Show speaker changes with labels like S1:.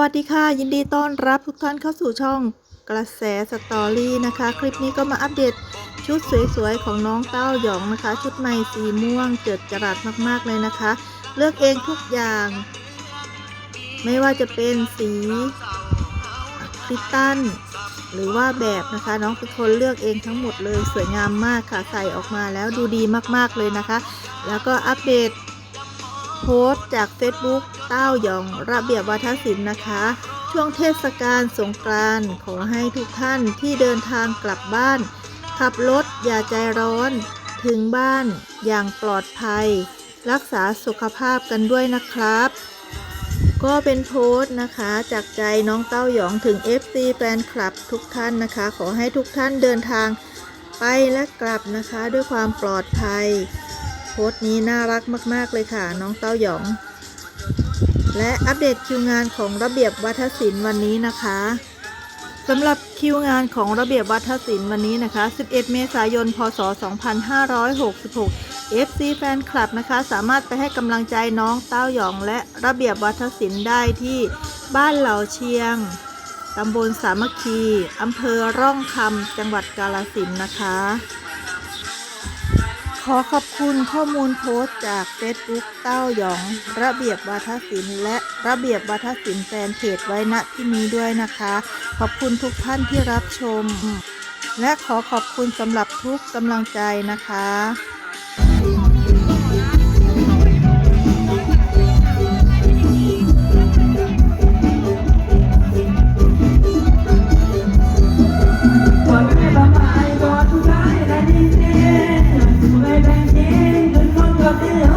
S1: วัสดีค่ะ ยินดีต้อนรับทุกท่านเข้าสู่ช่องกระแสสตอรี่นะคะ คลิปนี้ก็มาอัปเดตชุดสวยๆ ของน้องเต้าหยองนะคะ ชุดใหม่สีม่วงเจิดจรัสมากๆเลยนะคะ เลือกเองทุกอย่าง ไม่ว่าจะเป็นสีคริตัลหรือว่าแบบนะคะน้องเป็นคนเลือกเองทั้งหมดเลยสวยงามมากค่ะใส่ออกมาแล้วดูดีมากๆเลยนะคะ แล้วก็อัปเดต โพสต์จาก Facebook เต้าหยองระเบียบวัฒนศิลป์นะคะ ช่วงเทศกาลสงกรานต์ขอให้ทุกท่านที่เดินทางกลับบ้าน ขับรถอย่าใจร้อน ถึงบ้านอย่างปลอดภัย รักษาสุขภาพกันด้วยนะครับ ก็เป็นโพสต์นะคะ จากใจน้องเต้าหยองถึง FC แฟนคลับทุกท่านนะคะ ขอให้ทุกท่านเดินทางไปและกลับนะคะด้วยความปลอดภัย โพสต์นี้น่ารักมาก ๆ เลยค่ะ น้องเต้าหยอง และอัปเดตคิวงานของระเบียบวัฒนศิลป์วันนี้นะคะสำหรับคิวงานของระเบียบวัฒนศิลป์วันนี้นะคะ 11 เมษายน พศ 2566 FC แฟนคลับนะคะ สามารถไปให้กำลังใจน้องเต้าหยองและระเบียบวัฒนศิลป์ได้ที่บ้านเหล่าเชียงตำบลสามัคคี อำเภอร่องคำ จังหวัดกาฬสินนะคะ ขอขอบคุณข้อมูลโพสต์จากเฟซบุ๊กเต้าหยอง ระเบียบวัฒศิลป์และระเบียบวัฒศิลป์แฟนเพจไว้ณที่นี้ด้วยนะคะ ขอบคุณทุกท่านที่รับชม และขอขอบคุณสำหรับทุกกำลังใจนะคะ love you.